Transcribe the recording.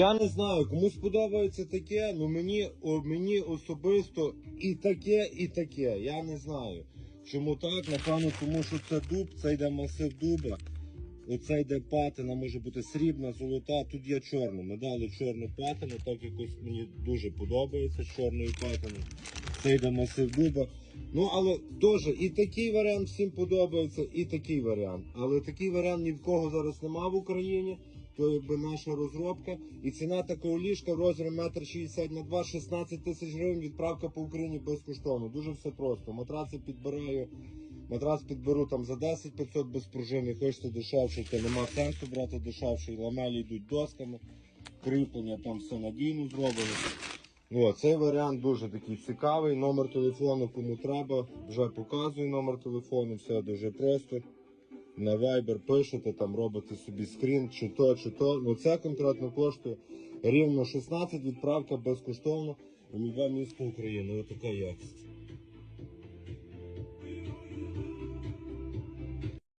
Я не знаю, комусь подобається таке, ну мені, о, мені особисто і таке, і таке. Я не знаю. Чому так? Напевно, тому що це дуб, це йде масив дуба. Оце йде патина, може бути срібна, золота. Тут є чорна. Ми дали чорну патину, так якось мені дуже подобається з чорною патиною. Це йде масив дуба. Ну, але теж і такий варіант всім подобається, і такий варіант. Але такий варіант ні в кого зараз нема в Україні. То якби наша розробка. І ціна такого ліжка в розмірі 1,60 на 2, 16 тисяч гривень, відправка по Україні безкоштовно. Дуже все просто. Матраци підбираю. Матрас підберу там за 10 500 без пружини. Хочете дешевше, то нема сенсу брати дешевший. Ламелі йдуть досками. Кріплення там все надійно зроблено. О, цей варіант дуже такий цікавий. Номер телефону кому треба. Вже показую номер телефону, все дуже просто. На Viber пишете, там робите собі скрін, чи то, чи то. Ну це конкретно коштує рівно 16, відправка безкоштовно в любе місто України. Ось така якість.